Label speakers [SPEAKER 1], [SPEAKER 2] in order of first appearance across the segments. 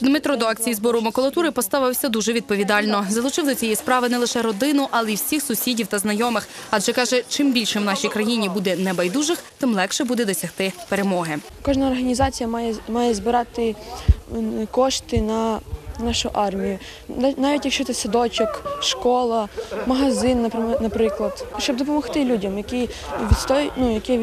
[SPEAKER 1] Дмитро до акції збору макулатури поставився дуже відповідально. Залучив до цієї справи не лише родину, але й всіх сусідів та знайомих. Адже каже, чим більше в нашій країні буде небайдужих, тим легше буде досягти перемоги.
[SPEAKER 2] Кожна організація має, має збирати кошти на нашу армію. На- Навіть якщо це садочок, школа, магазин, наприклад- щоб допомогти людям, які відстоюють, ну, які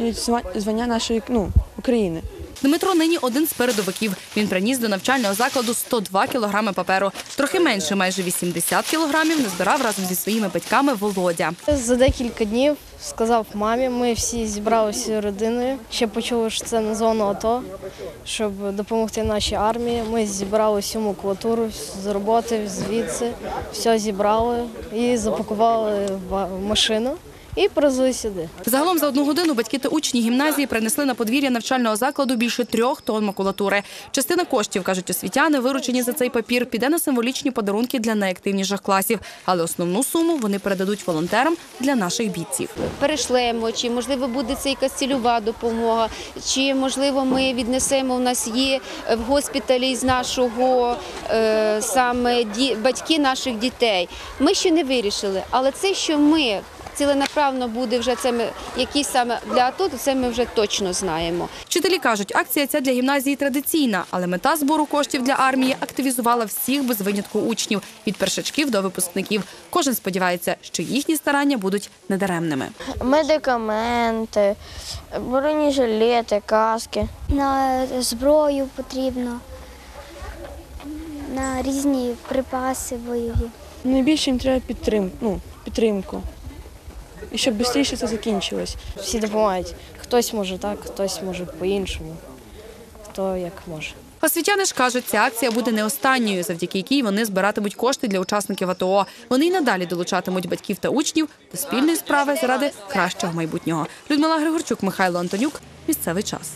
[SPEAKER 2] зва- звання нашої ну, України.
[SPEAKER 1] Дмитро нині один з передовиків. Він приніс до навчального закладу 102 кілограми паперу. Трохи менше, майже 80 кілограмів, не збирав разом зі своїми батьками Володя.
[SPEAKER 3] За декілька днів сказав мамі, ми всі зібралися родиною. Ще почули, що це на зону АТО, щоб допомогти нашій армії. Ми зібрали всю макулатуру з роботи, звідси, все зібрали і запакували в машину і привезли сюди.
[SPEAKER 1] Загалом за одну годину батьки та учні гімназії принесли на подвір'я навчального закладу більше трьох тонн макулатури. Частина коштів, кажуть освітяни, виручені за цей папір, піде на символічні подарунки для найактивніших класів. Але основну суму вони передадуть волонтерам для наших бійців.
[SPEAKER 4] перешлемо, чи можливо буде це якась цільова допомога, чи можливо ми віднесемо. У нас є в госпіталі з нашого е, саме батьки наших дітей. Ми ще не вирішили, але це, що ми ціленаправно буде вже це ми, якісь саме для АТО, це ми вже точно знаємо.
[SPEAKER 1] Вчителі кажуть, акція ця для гімназії традиційна, але мета збору коштів для армії активізувала всіх без винятку учнів від першачків до випускників. Кожен сподівається, що їхні старання будуть недаремними.
[SPEAKER 5] медикаменти, бронежилети, каски.
[SPEAKER 6] На зброю потрібно, на різні припаси бойові.
[SPEAKER 2] Найбільше їм треба підтрим, ну, підтримку. І щоб швидше це закінчилось.
[SPEAKER 3] Всі допомагають. Хтось може так, хтось може по-іншому, хто як може.
[SPEAKER 1] Освітяни ж кажуть, ця акція буде не останньою, завдяки якій вони збиратимуть кошти для учасників АТО. Вони й надалі долучатимуть батьків та учнів до спільної справи заради кращого майбутнього. Людмила Григорчук, Михайло Антонюк. Місцевий час.